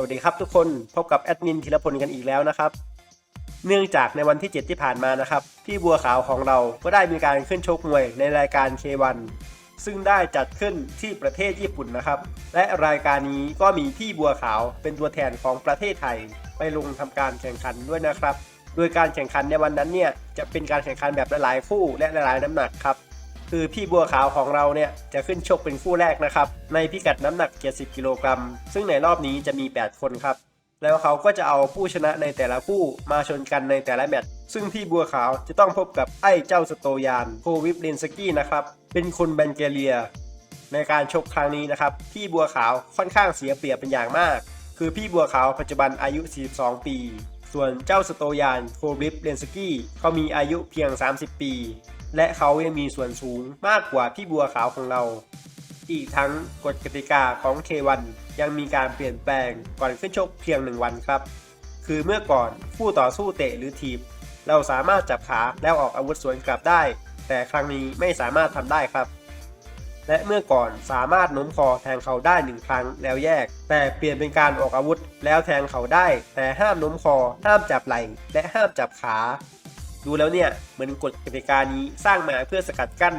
สวัสดีครับทุกคนพบกับแอดมินธีรพลกันอีกแล้วนะครับ เนื่องจากในวันที่ 7 ที่ผ่านมานะครับ พี่บัวขาวของเราก็ได้มีการขึ้นชกมวยในรายการ K1 ซึ่งได้จัดขึ้นที่ประเทศญี่ปุ่นนะครับ และรายการนี้ก็มีพี่บัวขาวเป็นตัวแทนของประเทศไทย ไปลงทำการแข่งขันด้วยนะครับ โดยการแข่งขันในวันนั้นเนี่ยจะเป็นการแข่งขันแบบหลายๆคู่และหลายๆน้ำหนักครับ คือพี่บัวขาวของเราเนี่ยจะขึ้นชกเป็นคู่แรกนะครับ ในพิกัดน้ำหนัก 70 กิโลกรัม ซึ่งในรอบนี้จะมี 8 คนครับ แล้วเขาก็จะเอาผู้ชนะในแต่ละคู่มาชนกันในแต่ละแมตช์ซึ่งพี่บัวขาวจะต้องพบกับไอ้เจ้าสโตยานโควิปเลนสกี้นะครับ เป็นคนบัลแกเรีย ในการชกครั้งนี้นะครับ พี่บัวขาวค่อนข้างเสียเปรียบเป็นอย่างมาก คือพี่บัวขาวปัจจุบันอายุ 42 ปี ส่วนเจ้าสโตยานโควิปเลนสกี้เขามีอายุเพียง 30 ปี และเขายังมีส่วนสูงมากกว่าพี่บัวขาวของเรา อีกทั้งกฎกติกาของ K1 ยังมีการเปลี่ยนแปลงก่อนขึ้นชกเพียงหนึ่งวันครับ คือเมื่อก่อนผู้ต่อสู้เตะหรือถีบ เราสามารถจับขาแล้วออกอาวุธสวนกลับได้ แต่ครั้งนี้ไม่สามารถทำได้ครับ และเมื่อก่อนสามารถโน้มคอแทงเขาได้หนึ่งครั้งแล้วแยก แต่เปลี่ยนเป็นการออกอาวุธแล้วแทงเขาได้ แต่ห้ามโน้มคอ ห้ามจับไหล่และห้ามจับขา ดูแล้วเนี่ยเหมือนกฎกติกานี้สร้างมาเพื่อสกัดกั้น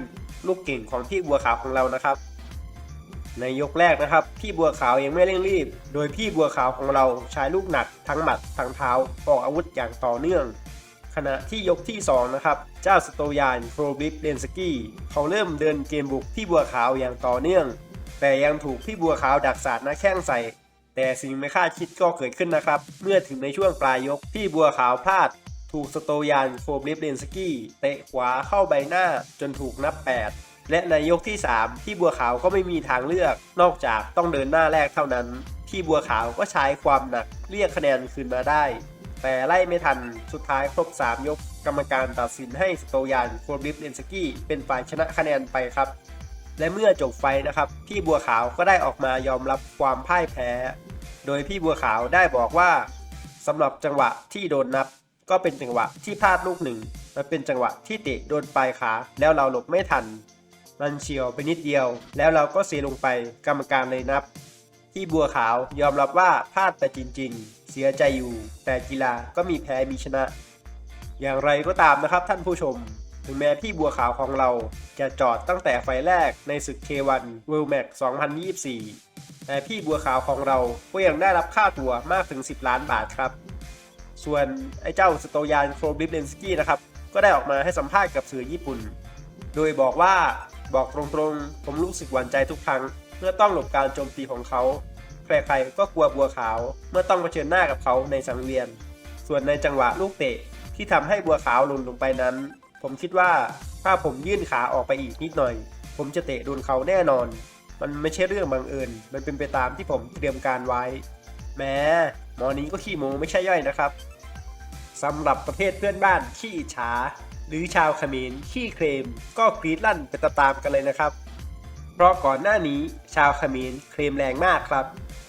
ลูกเก่งของพี่บัวขาวของเรานะครับ ในยกแรกนะครับ พี่บัวขาวยังไม่เร่งรีบ โดยพี่บัวขาวของเราใช้ลูกหนักทั้งหมัดทั้งเท้าออกอาวุธอย่างต่อเนื่อง ขณะที่ยกที่ 2 นะครับ เจ้าสโตยานโครบิฟเลนสกี้เขาเริ่มเดินเกมบุกพี่บัวขาวอย่างต่อเนื่อง แต่ยังถูกพี่บัวขาวดักสาดหน้าแข้งใส่แต่สิ่งไม่คาดคิดก็เกิดขึ้นนะครับ เมื่อถึงในช่วงปลายยกพี่บัวขาวพลาด ถูกสโตยานโคบลิฟเลนสกี้เตะขวาเข้าใบหน้าจนถูกนับ 8 และในยกที่3พี่บัวขาวก็ไม่มีทางเลือก นอกจากต้องเดินหน้าแรกเท่านั้นพี่บัวขาวก็ใช้ความหนักเรียกคะแนนคืนมาได้ แต่ไล่ไม่ทันสุดท้ายครบ 3 ยก กรรมการตัดสินให้สโตยานโคบลิฟเลนสกี้เป็นฝ่ายชนะคะแนนไปครับและเมื่อจบไฟนะครับ พี่บัวขาวก็ได้ออกมายอมรับความพ่ายแพ้ โดยพี่บัวขาวได้บอกว่าสำหรับจังหวะที่โดนนับ ก็เป็นจังหวะที่พลาดลูกหนึ่ง มันเป็นจังหวะที่เตะโดนปลายขาแล้วเราหลบไม่ทัน มันเฉียวไปนิดเดียว แล้วเราก็เซลงไปกรรมการเลยนับ ที่บัวขาวยอมรับว่าพลาดไปจริง ๆ เสียใจอยู่ แต่กีฬาก็มีแพ้มีชนะ อย่างไรก็ตามนะครับท่านผู้ชม ถึงแม้พี่บัวขาวของเราจะจอดตั้งแต่ไฟแรกในศึก K1 World Max 2024แต่พี่บัวขาวของเราก็ยังได้รับค่าตัวมากถึง 10 ล้านบาทครับ ส่วนไอ้เจ้าสโตยานโครบิฟเลนสกี้นะครับ ก็ได้ออกมาให้สัมภาษณ์กับสื่อญี่ปุ่น โดยบอกว่าบอกตรงๆ ผมรู้สึกหวั่นใจทุกครั้ง เมื่อต้องหลบการโจมตีของเขา ใครๆก็กลัวบัวขาว เมื่อต้องเผชิญหน้ากับเขาในสังเวียน ส่วนในจังหวะลูกเตะที่ทำให้บัวขาวหล่นลงไปนั้น ผมคิดว่าถ้าผมยื่นขาออกไปอีกนิดหน่อย ผมจะเตะโดนเขาแน่นอน มันไม่ใช่เรื่องบังเอิญ มันเป็นไปตามที่ผมเตรียมการไว้ แม้ มอนี้ก็ขี้โมงไม่ใช่ย่อยนะครับสำหรับประเภทเพื่อนบ้านขี้ฉา หรือชาวเขมรขี้เคลม ก็กรีดลั่นไปตามๆกันเลยนะครับ เพราะก่อนหน้านี้ชาวเขมรเคลมแรงมากครับ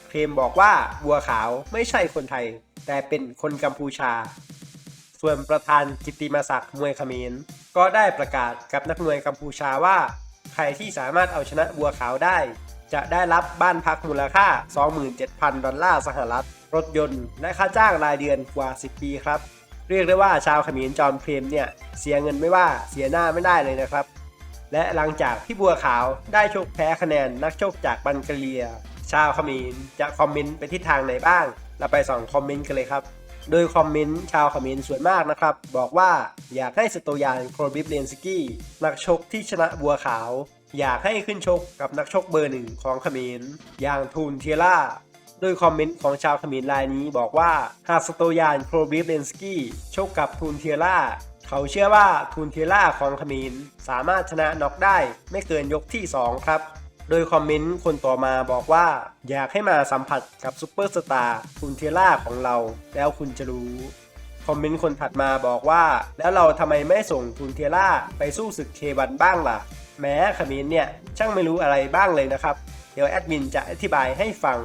เคลมบอกว่าบัวขาวไม่ใช่คนไทย แต่เป็นคนกัมพูชา ส่วนประธานกิตติมศักดิ์มวยเขมรก็ได้ประกาศกับนักมวยกัมพูชาว่า ใครที่สามารถเอาชนะบัวขาวได้ จะได้รับบ้านพักมูลค่า 27,000 ดอลลาร์สหรัฐ รถยนต์ และค่าจ้างรายเดือนกว่า 10 ปีครับ เรียกได้ว่าชาวขมรจอมเคลมเนี่ย เสียเงินไม่ว่าเสียหน้าไม่ได้เลยนะครับ และหลังจากที่บัวขาวได้ชกแพ้คะแนนนักชกจากบันเกเลีย ชาวขมรจะคอมเมนต์ไปทิศทางไหนบ้าง เราไปส่องคอมเมนต์กันเลยครับ โดยคอมเมนต์ชาวขมรส่วนมากนะครับ บอกว่าอยากให้สตยานโครบิฟเลนสกี้นักชกที่ชนะบัวขาวอยากให้ขึ้นชกกับนักชกเบอร์หนึ่งของขมรอย่างทูนเทียร่า โดยคอมเมนต์ของชาวขมรรายนี้บอกว่าหากสโตยานโครบิฟเลนสกี้ชกกับทูนเทียร่าเขาเชื่อว่าทูนเทียร่าของขมรสามารถชนะน็อกได้ไม่เกินยกที่ 2 ครับ โดยคอมเมนต์คนต่อมาบอกว่า อยากให้มาสัมผัสกับซูเปอร์สตาร์ทูนเทียร่าของเรา แล้วคุณจะรู้คอมเมนต์คนถัดมาบอกว่า แล้วเราทำไมไม่ส่งทูนเทียร่าไปสู้ศึกเคบันบ้างล่ะ แม้ขมรเนี่ยช่างไม่รู้อะไรบ้างเลยนะครับ เดี๋ยวแอดมินจะอธิบายให้ฟัง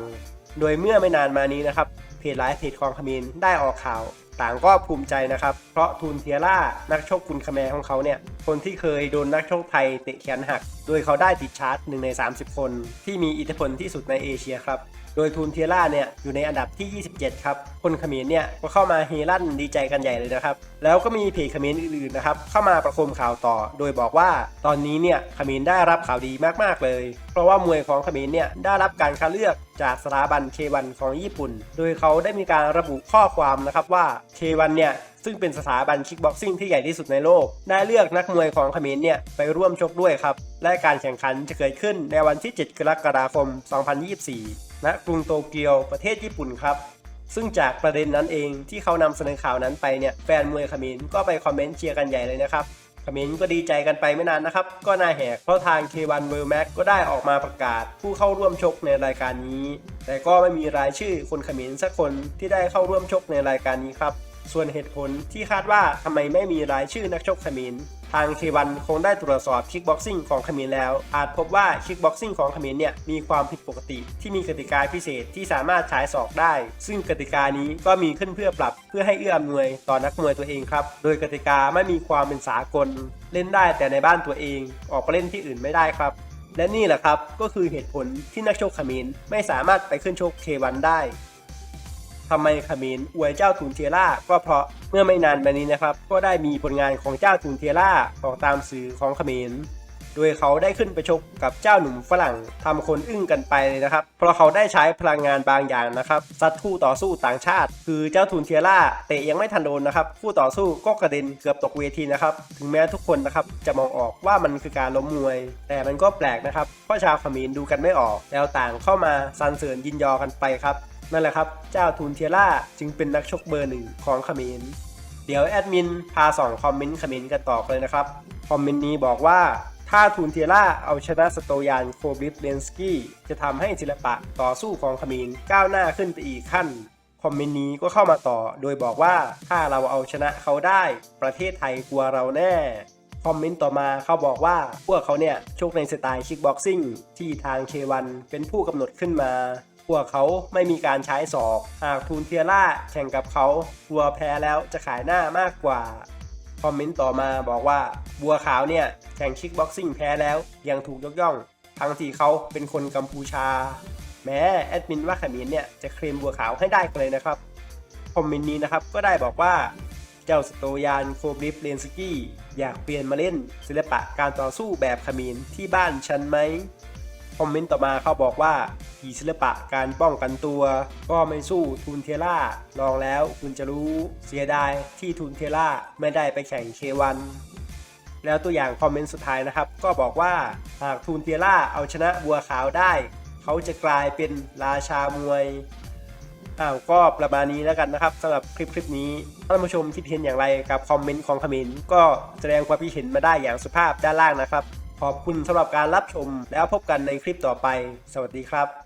โดยเมื่อไม่นานมานี้นะครับเพจไลฟ์เพจของขมินได้ออกข่าว ต่างก็ภูมิใจนะครับ เพราะทูนเทียร่านักชกคุณคาแมของเขาเนี่ย คนที่เคยโดนนักชกไทยเตะแขนหัก โดยเขาได้ติดชาร์ตหนึ่งใน 30 คน ที่มีอิทธิพลที่สุดในเอเชียครับ โดยทูนเทียร่าเนี่ยอยู่ในอันดับที่ 27 ครับ คนเขมรเนี่ยก็เข้ามาเฮลั่นดีใจกันใหญ่เลยนะครับ แล้วก็มีเพจเขมรอื่นๆนะครับเข้ามาประคมข่าวต่อ โดยบอกว่าตอนนี้เนี่ยเขมรได้รับข่าวดีมากๆเลย เพราะว่ามวยของเขมรเนี่ยได้รับการคัดเลือกจากสถาบันเควันของญี่ปุ่น โดยเขาได้มีการระบุข้อความนะครับว่าเควันเนี่ยซึ่งเป็นสถาบันคิกบ็อกซิ่งที่ใหญ่ที่สุดในโลก ได้เลือกนักมวยของเขมรเนี่ยไปร่วมชกด้วยครับ และการแข่งขันจะเกิดขึ้นในวันที่ 7 กรกฎาคม 2024 ณกรุงโตเกียวประเทศญี่ปุ่นครับ ซึ่งจากประเด็นนั้นเองที่เขานำเสนอข่าวนั้นไปเนี่ยแฟนมวยขมรก็ไปคอมเมนต์เชียร์กันใหญ่เลยนะครับขมรก็ดีใจกันไปไม่นานนะครับ ก็น่าแหกเพราะทาง K1 World Max ก็ได้ออกมาประกาศผู้เข้าร่วมชกในรายการนี้ แต่ก็ไม่มีรายชื่อคนขมรสักคนที่ได้เข้าร่วมชกในรายการนี้ครับ ส่วนเหตุผลที่คาดว่าทำไมไม่มีรายชื่อนักชกขมร ทาง K1 คงได้ตรวจสอบคิกบ็อกซิ่งของขมรแล้ว อาจพบว่าคิกบ็อกซิ่งของขมรเนี่ยมีความผิดปกติที่มีกติกาพิเศษที่สามารถฉายศอกได้ ซึ่งกติกานี้ก็มีขึ้นเพื่อปรับเพื่อให้เอื้ออำนวยต่อนักมวยตัวเองครับ โดยกติกาไม่มีความเป็นสากล เล่นได้แต่ในบ้านตัวเอง ออกไปเล่นที่อื่นไม่ได้ครับและนี่แหละครับก็คือเหตุผลที่นักชกขมรไม่สามารถไปขึ้นชก K1 ได้ ทำไมขมรอวยเจ้าทูนเทียร่าก็เพราะเมื่อไม่นานมานี้นะครับ ก็ได้มีผลงานของเจ้าทูนเทียร่าออกตามสื่อของขมรโดยเขาได้ขึ้นไปชกกับเจ้าหนุ่มฝรั่งทำคนอึ้งกันไปเลยนะครับ เพราะเขาได้ใช้พลังงานบางอย่างนะครับซัดคู่ต่อสู้ต่างชาติ คือเจ้าทูนเทียร่าเตะยังไม่ทันโดนนะครับคู่ต่อสู้ก็กระเด็นเกือบตกเวทีนะครับ ถึงแม้ทุกคนนะครับจะมองออกว่ามันคือการล้มมวย แต่มันก็แปลกนะครับเพราะชาวขมรดูกันไม่ออก แล้วต่างเข้ามาสรรเสริญยินยอกันไปครับ นั่นแหละครับ เจ้าทูนเทียร่าจึงเป็นนักชกเบอร์หนึ่งของเขมร เดี๋ยวแอดมินพาสองคอมเมนต์เขมรกันต่อเลยนะครับ คอมเมนต์นี้บอกว่าถ้าทูนเทียร่าเอาชนะสโตยานโคบริฟเลนสกี้จะทำให้ศิลปะต่อสู้ของเขมรก้าวหน้าขึ้นไปอีกขั้น คอมเมนต์นี้ก็เข้ามาต่อ โดยบอกว่าถ้าเราเอาชนะเขาได้ ประเทศไทยกลัวเราแน่ คอมเมนต์ต่อมาเขาบอกว่าพวกเขาเนี่ยชกในสไตล์คิกบ็อกซิ่งที่ทางเควันเป็นผู้กำหนดขึ้นมา พวกเขาไม่มีการใช้ศอก หากทูนเทียร่าแข่งกับเขากลัวแพ้แล้วจะขายหน้ามากกว่า คอมเมนต์ต่อมาบอกว่าบัวขาวเนี่ยแข่งคิกบ็อกซิ่งแพ้แล้วยังถูกยกย่อง ทั้งที่เขาเป็นคนกัมพูชา แม้แอดมินว่าขมิ้นเนี่ยจะเคลมบัวขาวให้ได้กันเลยนะครับคอมเมนต์นี้นะครับก็ได้บอกว่าเจ้าสโตยานโคบริฟเลนสกี้อยากเปลี่ยนมาเล่นศิลปะการต่อสู้แบบขมินที่บ้านฉันไหมคอมเมนต์ต่อมาเขาบอกว่า ผีศิลปะการป้องกันตัว ก็ไม่สู้ทูนเทล่าลองแล้วคุณจะรู้เสียดายที่ทูนเทล่าไม่ได้ไปแข่งเควันแล้วตัวอย่างคอมเมนต์สุดท้ายนะครับ ก็บอกว่าหากทูนเทล่าเอาชนะบัวขาวได้ เขาจะกลายเป็นราชามวยอ้าวก็ประมาณนี้แล้วกันนะครับสำหรับคลิปคลิปนี้ท่านผู้ชมคิดเห็นอย่างไรกับคอมเมนต์ของคอมเมนก็แสดงความคิดเห็นมาได้อย่างสุภาพด้านล่างนะครับ ขอบคุณสำหรับการรับชมแล้วพบกันในคลิปต่อไป สวัสดีครับ